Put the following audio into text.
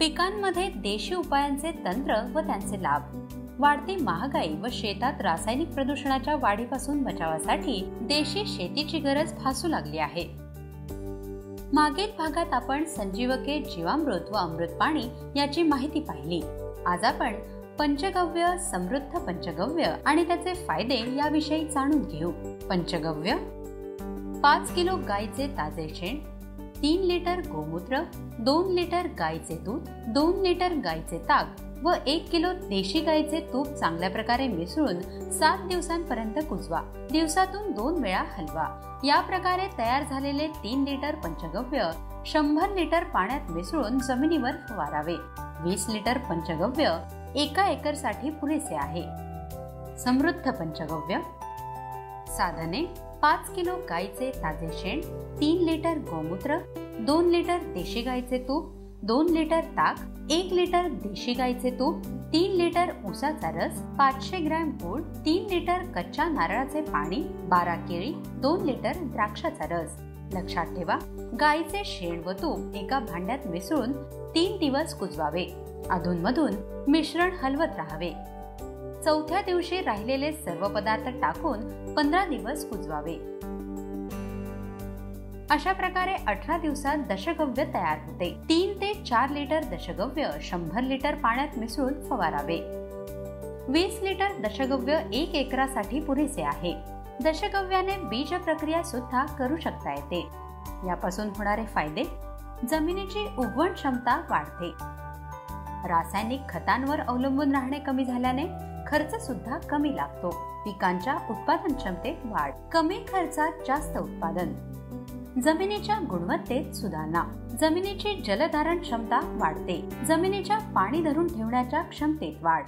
पिकांमध्ये देशी उपायांचे तंत्र व त्यांचे लाभ. वाढती महागाई व शेतात रासायनिक प्रदूषणाच्या वाढीपासून बचावासाठी देशी शेतीची गरज भासू लागली आहे. मागील भागात आपण संजीवके जीवामृत व अमृत पाणी याची माहिती पाहिली. आज आपण पंचगव्य समृद्ध पंचगव्य आणि त्याचे फायदे याविषयी जाणून घेऊ. पंचगव्य? पाच किलो गायीचे ताजे शेण तीन लिटर गोमूत्र दोन लिटर गायचे दूध दोन लिटर गायचे ताक व एक किलो देशी गायीचे तूप चांगल्या प्रकारे मिसळून सात दिवसांपर्यंत कुजवा. दिवसातून दोन वेळा हलवा. या प्रकारे तयार झालेले तीन लिटर पंचगव्य शंभर लिटर पाण्यात मिसळून जमिनीवर फवारावे वीस लिटर पंचगव्य एका एकरसाठी पुरेसे आहे. समृद्ध पंचगव्य. साधने पाच किलो गाईचे ताजे शेण तीन लिटर गोमूत्र दोन लिटर देशी गाईचे तूप दोन लिटर ताक एक लिटर देशी गाईचे तूप तीन लिटर ऊसाचा रस पाचशे ग्रॅम गुळ तीन लिटर कच्च्या नारळाचे पाणी बारा केळी दोन लिटर द्राक्षाचा रस. लक्षात ठेवा गाईचे शेण व तूप एका भांड्यात मिसळून तीन दिवस कुजवावे. अधूनमधून मिश्रण हलवत राहावे. चौथ्या दिवशी राहिलेले सर्व पदार्थ टाकून पंधरा दिवस कुजवावे. अशा प्रकारे अठरा दिवसात दशगव्य तयार होते. तीन ते चार लिटर दशगव्य शंभर लिटर पाण्यात मिसळून फवारावे. वीस लिटर दशगव्य एक एकरासाठी पुरेसे आहे. दशगव्याने बीज प्रक्रिया सुद्धा करू शकता येते. यापासून होणारे फायदे? जमिनीची उगवण क्षमता वाढते. रासायनिक खतांवर अवलंबून राहणे कमी झाल्याने खर्च सुद्धा कमी लागतो. पिकांच्या उत्पादन क्षमतेत वाढ. कमी खर्चात जास्त उत्पादन. जमिनीच्या गुणवत्तेत सुधारणा. जमिनीची जलधारण क्षमता वाढते. जमिनीच्या पाणी धरून ठेवण्याच्या क्षमतेत वाढ.